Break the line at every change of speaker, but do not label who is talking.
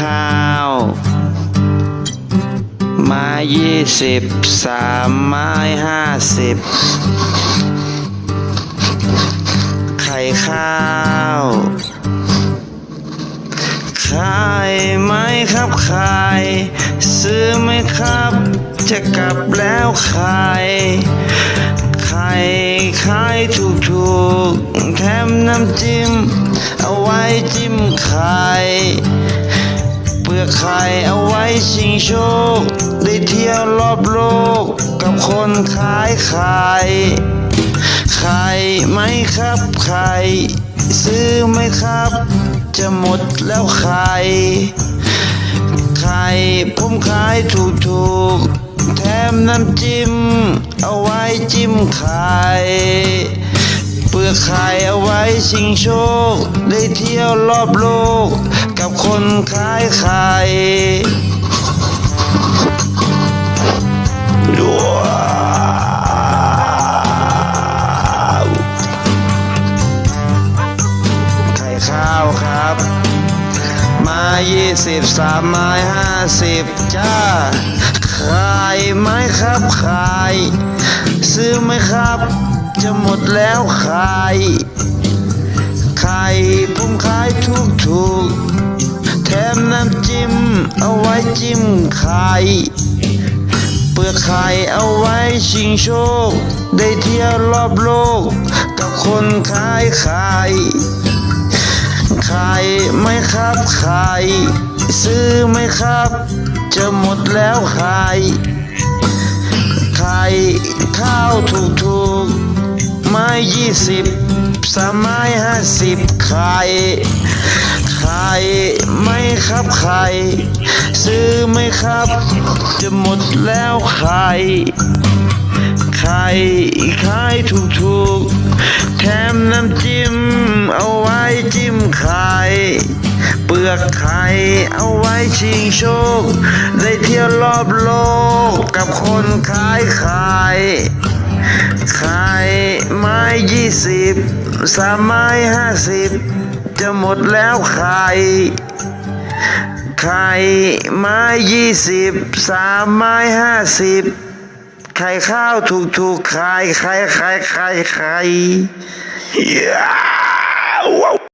ข้าว ไม้ยี่สิบสามไม้ห้าสิบไข่ข้าวขายไหมครับขาย ซื้อไหมครับ จะกลับแล้วขายไข่ขายถูกถูกแถมน้ำจิ้ม เอาไว้จิ้มไข่ ลือกไข่เอาไว้ชิงโชค ได้เที่ยวรอบโลก กับคนขายไข่ไข่ไหมครับไข่ซื้อไหมครับ จะหมดแล้วไข่ไข่ผมขายถูกถูกแถมน้ำจิ้ม เอาไว้จิ้มไข่ เปลือกไข่เอาไว้ชิงโชค ได้เที่ยวรอบโลก กับคนขายไข่ว้วไข่ข้าวครับ มายี่สิบสามไม้ห้าสิบจ้าขายไหมครับขาย ซื้อไหมครับ จะหมดแล้วขายไข่ผมขายถูกถูกแถมน้ำจิ้มเอาไว้จิ้มไข่เปลือกไข่เอาไว้ชิงโชค ได้เที่ยวรอบโลก กับคนขายไข่ไข่ไหมครับไข่ซื้อไหมครับ จะหมดแล้วไข่ไข่ข้าวถูกถูก ยี่สิบสามไม้ห้าสิบไข่ไข่ไหมครับไข่ซื้อไหมครับ จะหมดแล้วไข่ไข่ขายถูกถูกแถมน้ำจิ้มเอาไว้จิ้มไข่เปลือกไข่เอาไว้ชิงโชค ได้เที่ยวรอบโลกกับคนขายไข่ ยี่สิบสามไม้ห้าสิบจะหมดแล้วไข่ไข่ไม้ยี่สิบสามไม้ห้าสิบไข่ข้าวถูกถูกๆไข่ไข่ไข่ไข่ไข่ Yeah! Wow!